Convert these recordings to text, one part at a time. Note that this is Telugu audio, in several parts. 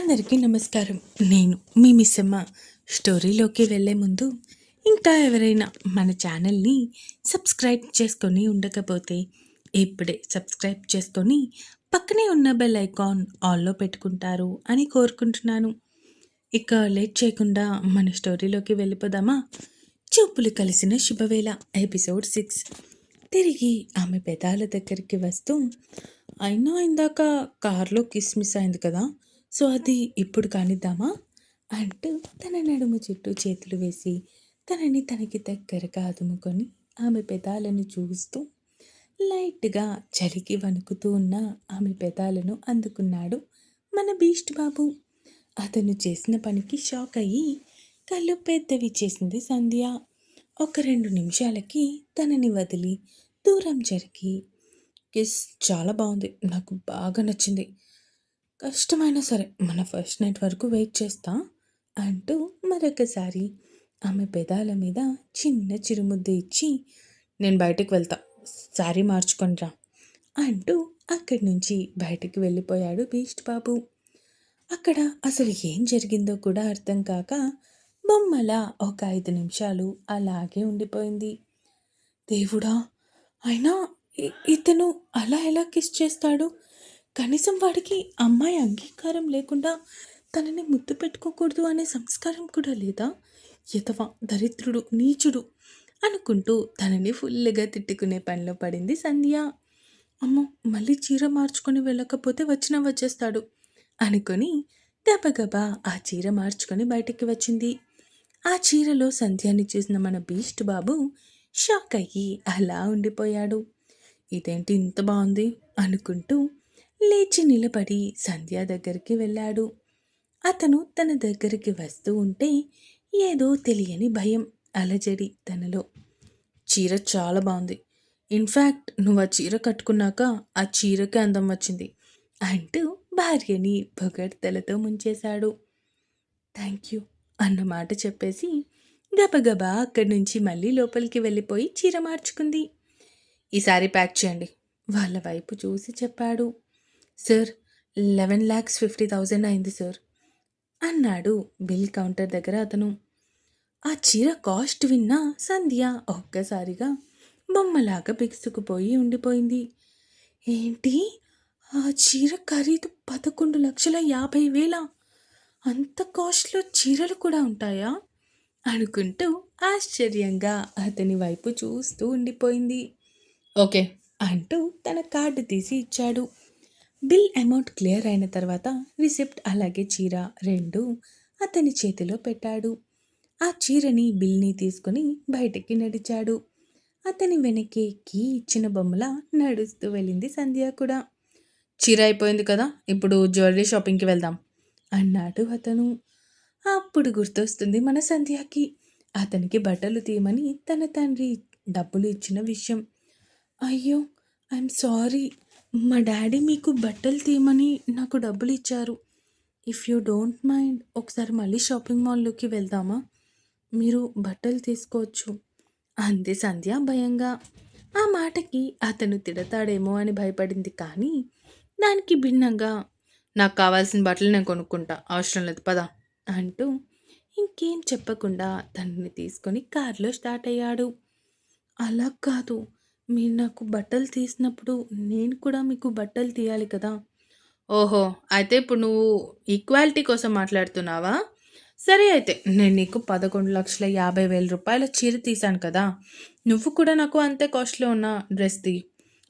అందరికీ నమస్కారం. నేను మీ మిస్సమ్మ. స్టోరీలోకి వెళ్ళే ముందు ఇంకా ఎవరైనా మన ఛానల్ని సబ్స్క్రైబ్ చేసుకొని ఉండకపోతే ఇప్పుడే సబ్స్క్రైబ్ చేసుకొని పక్కనే ఉన్న బెల్ ఐకాన్ ఆల్లో పెట్టుకుంటారు అని కోరుకుంటున్నాను. ఇక లేట్ చేయకుండా మన స్టోరీలోకి వెళ్ళిపోదామా? చూపులు కలిసిన శుభవేళ ఎపిసోడ్ సిక్స్. తిరిగి ఆమె పెదాల దగ్గరికి వస్తూ అయినా ఇందాక కార్లో కిస్మిస్ అయింది కదా? సో అది ఇప్పుడు కానిద్దామా? అంటూ తన నడుము చుట్టూ చేతులు వేసి తనని తనకి దగ్గరగా అదుముకొని ఆమె పెదాలను చూస్తూ లైట్గా చలికి వణుకుతూ ఉన్న ఆమె పెదాలను అందుకున్నాడు మన బీస్ట్ బాబు. అతను చేసిన పనికి షాక్ అయ్యి కళ్ళు పెద్దవి చేసింది సంధ్య. ఒక రెండు నిమిషాలకి తనని వదిలి దూరం జరిగి కిస్ చాలా బాగుంది. నాకు బాగా నచ్చింది. కష్టమైనా సరే మన ఫస్ట్ నైట్ వరకు వెయిట్ చేస్తా అంటూ మరొకసారి ఆమె పెదాల మీద చిన్న చిరుముద్దు ఇచ్చి నేను బయటకు వెళ్తా శారీ మార్చుకొనిరా అంటూ అక్కడి నుంచి బయటికి వెళ్ళిపోయాడు బీస్ట్ బాబు. అక్కడ అసలు ఏం జరిగిందో కూడా అర్థం కాక బొమ్మల ఒక ఐదు నిమిషాలు అలాగే ఉండిపోయింది. దేవుడా అయినా ఇతను అలా ఎలా కిస్ చేస్తాడు? కనీసం వాడికి అమ్మాయి అంగీకారం లేకుండా తనని ముద్దు పెట్టుకోకూడదు అనే సంస్కారం కూడా లేదా? యథవా దరిద్రుడు నీచుడు అనుకుంటూ తనని ఫుల్గా తిట్టుకునే పనిలో పడింది సంధ్య. అమ్మో మళ్ళీ చీర మార్చుకొని వెళ్ళకపోతే వచ్చినా వచ్చేస్తాడు అనుకొని గబగబా ఆ చీర మార్చుకొని బయటికి వచ్చింది. ఆ చీరలో సంధ్యాని చూసిన మన బీస్ట్ బాబు షాక్ అయ్యి అలా ఉండిపోయాడు. ఇదేంటి ఇంత బాగుంది అనుకుంటూ లేచి నిలబడి సంధ్య దగ్గరికి వెళ్ళాడు. అతను తన దగ్గరికి వస్తూ ఉంటే ఏదో తెలియని భయం అలజడి తనలో. చీర చాలా బాగుంది. ఇన్ఫ్యాక్ట్ నువ్వు ఆ చీర కట్టుకున్నాక ఆ చీరకి అందం వచ్చింది అంటూ భార్యని పొగడ్తలతో ముంచేశాడు. థ్యాంక్ యూ అన్నమాట చెప్పేసి గబగబా అక్కడి నుంచి మళ్ళీ లోపలికి వెళ్ళిపోయి చీర మార్చుకుంది. ఈసారి ప్యాక్ చేయండి వాళ్ళ వైపు చూసి చెప్పాడు. Sir eleven lakhs fifty thousand అయింది సార్ అన్నాడు బిల్ కౌంటర్ దగ్గర అతను. ఆ చీర కాస్ట్ విన్నా సంధ్య ఒక్కసారిగా బొమ్మలాగా బిగుసుకుపోయి ఉండిపోయింది. ఏంటి? ఆ చీర ఖరీదు పదకొండు లక్షల యాభై వేల. అంత కాస్ట్లో చీరలు కూడా ఉంటాయా? అనుకుంటూ ఆశ్చర్యంగా అతని వైపు చూస్తూ ఉండిపోయింది. ఓకే అంటూ తన కార్డు తీసి ఇచ్చాడు. బిల్ అమౌంట్ క్లియర్ అయిన తర్వాత రిసిప్ట్ అలాగే చీర రెండు అతని చేతిలో పెట్టాడు. ఆ చీరని బిల్ని తీసుకుని బయటికి నడిచాడు. అతని వెనక్కి కీ ఇచ్చిన బొమ్మల నడుస్తూ వెళ్ళింది సంధ్య కూడా. చీర అయిపోయింది కదా ఇప్పుడు జ్యువెలరీ షాపింగ్కి వెళ్దాం అన్నాడు అతను. అప్పుడు గుర్తొస్తుంది మన సంధ్యకి. అతనికి బట్టలు తీయమని తన తండ్రి డబ్బులు ఇచ్చిన విషయం. అయ్యో ఐఎమ్ సారీ మా డాడీ మీకు బట్టలు తీయమని నాకు డబ్బులు ఇచ్చారు. ఇఫ్ యూ డోంట్ మైండ్ ఒకసారి మళ్ళీ షాపింగ్ మాల్లోకి వెళ్దామా? మీరు బట్టలు తీసుకోవచ్చు. అంది సంధ్య భయంగా. ఆ మాటకి అతను తిడతాడేమో అని భయపడింది కానీ దానికి భిన్నంగా నాకు కావాల్సిన బట్టలు నేను కొనుక్కుంటా అవసరం లేదు పదా అంటూ ఇంకేం చెప్పకుండా తనని తీసుకొని కారులో స్టార్ట్ అయ్యాడు. అలా కాదు మీరు నాకు బట్టలు తీసినప్పుడు నేను కూడా మీకు బట్టలు తీయాలి కదా. ఓహో అయితే ఇప్పుడు నువ్వు ఈక్వాలిటీ కోసం మాట్లాడుతున్నావా? సరే అయితే నేను నీకు పదకొండు లక్షల యాభై వేల రూపాయల చీర తీశాను కదా. నువ్వు కూడా నాకు అంతే కాస్ట్లో ఉన్న డ్రెస్ తీ.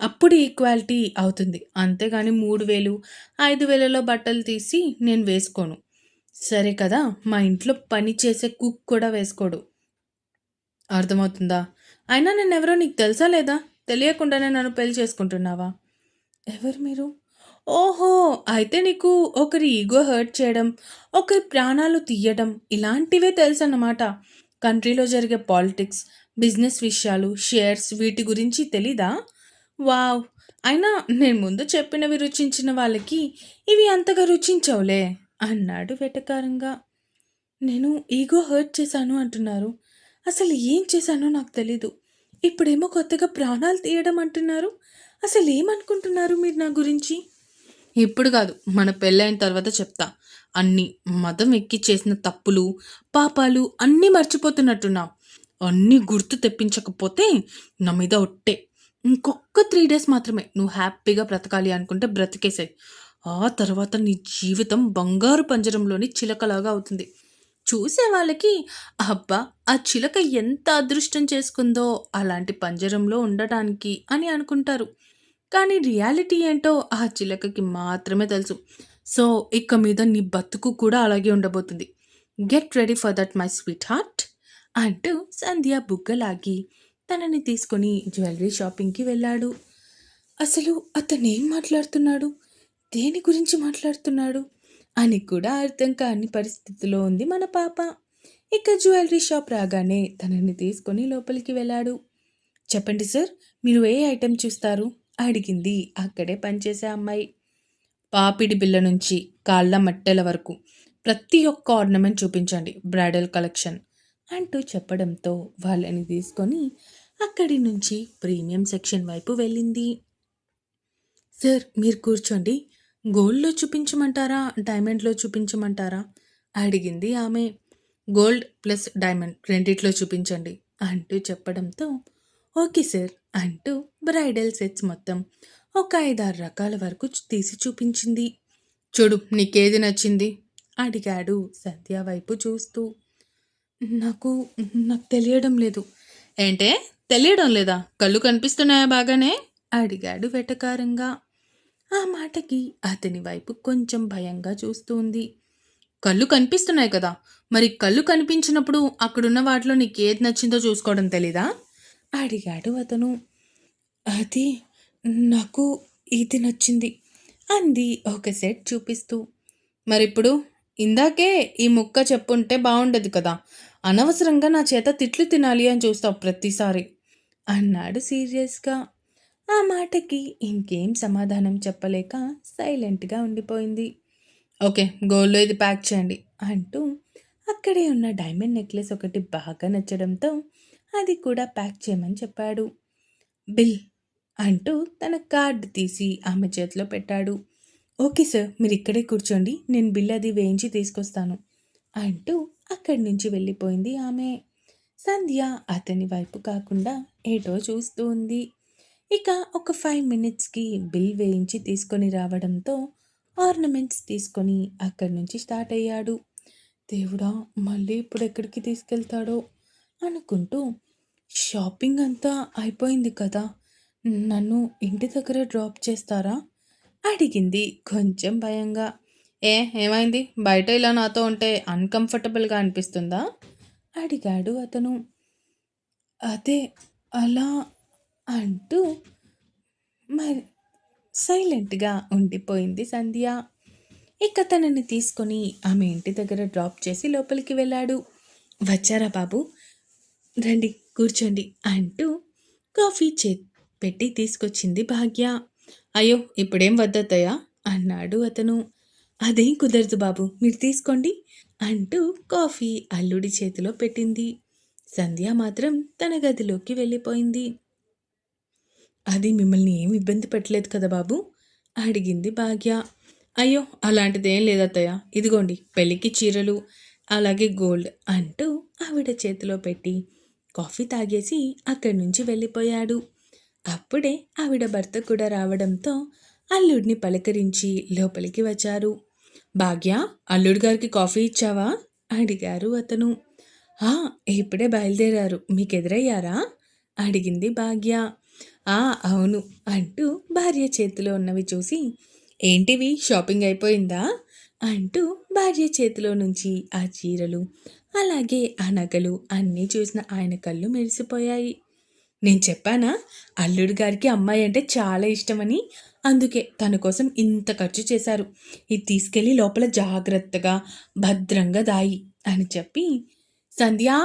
అప్పుడు ఈక్వాలిటీ అవుతుంది. అంతేగాని మూడు వేలు ఐదు వేలలో బట్టలు తీసి నేను వేసుకోను. సరే కదా మా ఇంట్లో పని చేసే కుక్ కూడా వేసుకోడు. అర్థమవుతుందా? అయినా నేను ఎవరో నీకు తెలుసా లేదా? తెలియకుండానే నన్ను పెళ్ళి చేసుకుంటున్నావా? ఎవరు మీరు? ఓహో అయితే నీకు ఒకరి ఈగో హర్ట్ చేయడం ఒకరి ప్రాణాలు తీయడం ఇలాంటివే తెలుసు అన్నమాట కంట్రీలో జరిగే పాలిటిక్స్ బిజినెస్ విషయాలు షేర్స్ వీటి గురించి తెలీదా? వావ్! అయినా నేను ముందు చెప్పినవి రుచించిన వాళ్ళకి ఇవి అంతగా రుచించవులే అన్నాడు వెటకారంగా. నేను ఈగో హర్ట్ చేశాను అంటున్నారు. అసలు ఏం చేశానో నాకు తెలీదు. ఇప్పుడేమో కొత్తగా ప్రాణాలు తీయడం అంటున్నారు. అసలు ఏమనుకుంటున్నారు మీరు నా గురించి? ఇప్పుడు కాదు మన పెళ్ళైన తర్వాత చెప్తా. అన్నీ మతం ఎక్కి చేసిన తప్పులు పాపాలు అన్నీ మర్చిపోతున్నట్టున్నావు. అన్నీ గుర్తు తెప్పించకపోతే నా మీద ఒట్టే. ఇంకొక త్రీ డేస్ మాత్రమే నువ్వు హ్యాపీగా బ్రతకాలి అనుకుంటే బ్రతికేసాయి. ఆ తర్వాత నీ జీవితం బంగారు పంజరంలోని చిలకలాగా అవుతుంది. చూసే వాళ్ళకి అబ్బా ఆ చిలక ఎంత అదృష్టం చేసుకుందో అలాంటి పంజరంలో ఉండటానికి అని అనుకుంటారు. కానీ రియాలిటీ ఏంటో ఆ చిలకకి మాత్రమే తెలుసు. సో ఇక మీద నీ బతుకు కూడా అలాగే ఉండబోతుంది. Get ready for that my sweet heart అంటూ సంధ్య బుగ్గలాగి తనని తీసుకొని జ్యువెలరీ షాపింగ్కి వెళ్ళాడు. అసలు అతను ఏం మాట్లాడుతున్నాడు? దేని గురించి మాట్లాడుతున్నాడు? అని కూడా అర్థం కాని పరిస్థితిలో ఉంది మన పాప. ఇక జ్యువెలరీ షాప్ రాగానే తనని తీసుకొని లోపలికి వెళ్ళాడు. చెప్పండి సార్ మీరు ఏ ఐటెం చూస్తారు? అడిగింది అక్కడే పనిచేసే అమ్మాయి. పాపిడి బిల్ల నుంచి కాళ్ళ మట్టెల వరకు ప్రతి ఒక్క ఆర్నమెంట్ చూపించండి బ్రైడల్ కలెక్షన్ అంటూ చెప్పడంతో వాళ్ళని తీసుకొని అక్కడి నుంచి ప్రీమియం సెక్షన్ వైపు వెళ్ళింది. సార్ మీరు కూర్చోండి గోల్డ్లో చూపించమంటారా? డైమండ్లో చూపించమంటారా? అడిగింది ఆమె. గోల్డ్ ప్లస్ డైమండ్ రెండిట్లో చూపించండి అంటూ చెప్పడంతో ఓకే సార్ అంటూ బ్రైడల్ సెట్స్ మొత్తం ఒక ఐదారు రకాల వరకు తీసి చూపించింది. చూడు నీకేది నచ్చింది? అడిగాడు సంధ్య వైపు చూస్తూ. నాకు నాకు తెలియడం లేదు. ఏంటే? తెలియడం లేదా? కళ్ళు కనిపిస్తున్నాయా బాగానే? అడిగాడు వెటకారంగా. ఆ మాటకి అతని వైపు కొంచెం భయంగా చూస్తుంది కళ్ళు కనిపిస్తున్నాయి కదా. మరి కళ్ళు కనిపించినప్పుడు అక్కడున్న వాటిలో నీకు ఏది నచ్చిందో చూసుకోవడం తెలీదా? అడిగాడు అతను. అది నాకు ఇది నచ్చింది అంది ఒక సెట్ చూపిస్తూ. మరిప్పుడు ఇందాకే ఈ ముక్క చెప్పుంటే బాగుండదు కదా. అనవసరంగా నా చేత తిట్లు తినాలి అని చూస్తావు ప్రతిసారి అన్నాడు సీరియస్గా. ఆ మాటకి ఇంకేం సమాధానం చెప్పలేక సైలెంట్గా ఉండిపోయింది. ఓకే గోల్డ్లో ఇది ప్యాక్ చేయండి అంటూ అక్కడే ఉన్న డైమండ్ నెక్లెస్ ఒకటి బాగా నచ్చడంతో అది కూడా ప్యాక్ చేయమని చెప్పాడు. బిల్ అంటూ తన కార్డు తీసి ఆమె చేతిలో పెట్టాడు. ఓకే సార్ మీరు ఇక్కడే కూర్చోండి నేను బిల్ అది వేయించి తీసుకొస్తాను అంటూ అక్కడి నుంచి వెళ్ళిపోయింది ఆమె. సంధ్య అతని వైపు కాకుండా ఏటో చూస్తూ ఉంది. ఇక ఒక ఫైవ్ మినిట్స్కి బిల్ వేయించి తీసుకొని రావడంతో ఆర్నమెంట్స్ తీసుకొని అక్కడి నుంచి స్టార్ట్ అయ్యాడు. దేవుడా మళ్ళీ ఇప్పుడు ఎక్కడికి తీసుకెళ్తాడో? అనుకుంటూ షాపింగ్ అంతా అయిపోయింది కదా నన్ను ఇంటి దగ్గర డ్రాప్ చేస్తారా? అడిగింది కొంచెం భయంగా. ఏ ఏమైంది? బయట ఇలా నాతో ఉంటే అన్కంఫర్టబుల్గా అనిపిస్తుందా? అడిగాడు అతను. అదే అలా అంటూ మరి సైలెంట్గా ఉండిపోయింది సంధ్య. ఇక తనని తీసుకొని ఆమె ఇంటి దగ్గర డ్రాప్ చేసి లోపలికి వెళ్ళాడు. వచ్చారా బాబు? రండి కూర్చోండి అంటూ కాఫీ చే పెట్టి తీసుకొచ్చింది భాగ్య. అయ్యో ఇప్పుడేం వద్దతయ్యా అన్నాడు అతను. అదేం కుదరదు బాబు మీరు తీసుకోండి అంటూ కాఫీ అల్లుడి చేతిలో పెట్టింది. సంధ్య మాత్రం తన గదిలోకి వెళ్ళిపోయింది. అది మిమ్మల్ని ఏం ఇబ్బంది పెట్టలేదు కదా బాబు? అడిగింది భాగ్య. అయ్యో అలాంటిదేం లేదత్తయ్య ఇదిగోండి పెళ్ళికి చీరలు అలాగే గోల్డ్ అంటూ ఆవిడ చేతిలో పెట్టి కాఫీ తాగేసి అక్కడి నుంచి వెళ్ళిపోయాడు. అప్పుడే ఆవిడ భర్త కూడా రావడంతో అల్లుడిని పలకరించి లోపలికి వచ్చారు. భాగ్య అల్లుడి గారికి కాఫీ ఇచ్చావా? అడిగారు అతను. ఇప్పుడే బయలుదేరారు. మీకు ఎదురయ్యారా అడిగింది భాగ్య. ఆ అవును అంటూ భార్య చేతిలో ఉన్నవి చూసి ఏంటివి? షాపింగ్ అయిపోయిందా? అంటూ భార్య చేతిలో నుంచి ఆ చీరలు అలాగే ఆ నగలు అన్నీ చూసిన ఆయన కళ్ళు మెరిసిపోయాయి. నేను చెప్పానా? అల్లుడు గారికి అమ్మాయి అంటే చాలా ఇష్టమని? అందుకే తన కోసం ఇంత ఖర్చు చేశారు. ఇది తీసుకెళ్ళి లోపల జాగ్రత్తగా భద్రంగా దాయి అని చెప్పి సంధ్యా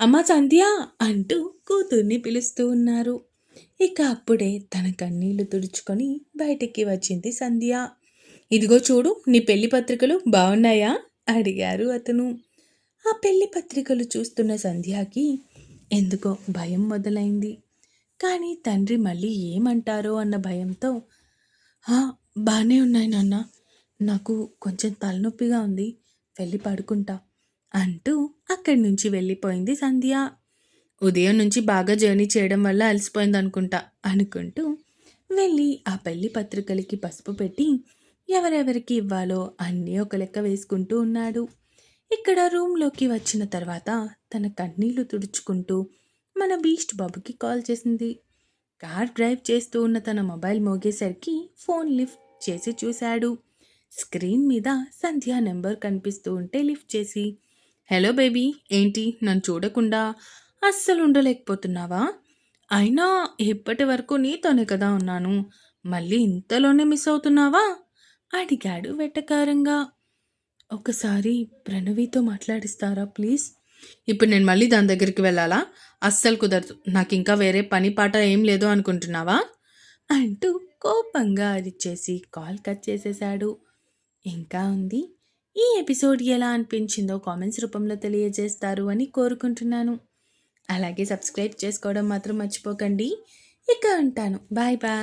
అమ్మ సంధ్యా అంటూ కూతుర్ని పిలుస్తూ ఉన్నారు. ఇక అప్పుడే తన కన్నీళ్ళు తుడుచుకొని బయటికి వచ్చింది సంధ్య. ఇదిగో చూడు నీ పెళ్ళి పత్రికలు బాగున్నాయా అడిగారు అతను. ఆ పెళ్ళి పత్రికలు చూస్తున్న సంధ్యాకి ఎందుకో భయం మొదలైంది. కానీ తండ్రి మళ్ళీ ఏమంటారో అన్న భయంతో బాగానే ఉన్నాయి నాన్న. నాకు కొంచెం తలనొప్పిగా ఉంది. వెళ్ళి పడుకుంటా అంటూ అక్కడి నుంచి వెళ్ళిపోయింది సంధ్య. ఉదయం నుంచి బాగా జర్నీ చేయడం వల్ల అలసిపోయింది అనుకుంటా అనుకుంటూ వెళ్ళి ఆ పెళ్ళి పత్రికలకి పసుపు పెట్టి ఎవరెవరికి ఇవ్వాలో అన్నీ ఒక లెక్క వేసుకుంటూ ఉన్నాడు. ఇక్కడ రూమ్లోకి వచ్చిన తర్వాత తన కన్నీళ్ళు తుడుచుకుంటూ మన బీస్ట్ బాబుకి కాల్ చేసింది. కార్ డ్రైవ్ చేస్తూ ఉన్న తన మొబైల్ మోగేసరికి ఫోన్ లిఫ్ట్ చేసి చూశాడు. స్క్రీన్ మీద సంధ్య నెంబర్ కనిపిస్తూ ఉంటే లిఫ్ట్ చేసి హలో బేబీ ఏంటి? నన్ను చూడకుండా అస్సలు ఉండలేకపోతున్నావా? అయినా ఇప్పటి వరకు నీతోనే కదా ఉన్నాను. మళ్ళీ ఇంతలోనే మిస్ అవుతున్నావా? అడిగాడు వెటకారంగా. ఒకసారి ప్రణవితో మాట్లాడిస్తారా ప్లీజ్? ఇప్పుడు నేను మళ్ళీ దాని దగ్గరికి వెళ్ళాలా? అస్సలు కుదరదు. నాకు ఇంకా వేరే పని పాట ఏం లేదు అనుకుంటున్నావా? అంటూ కోపంగా అరిచేసి కాల్ కట్ చేసేశాడు. ఇంకా ఉంది. ఈ ఎపిసోడ్ ఎలా అనిపించిందో కామెంట్స్ రూపంలో తెలియజేస్తారు అని కోరుకుంటున్నాను. అలాగే సబ్స్క్రైబ్ చేసుకోవడం మాత్రం మర్చిపోకండి. ఇక ఉంటాను. Bye bye.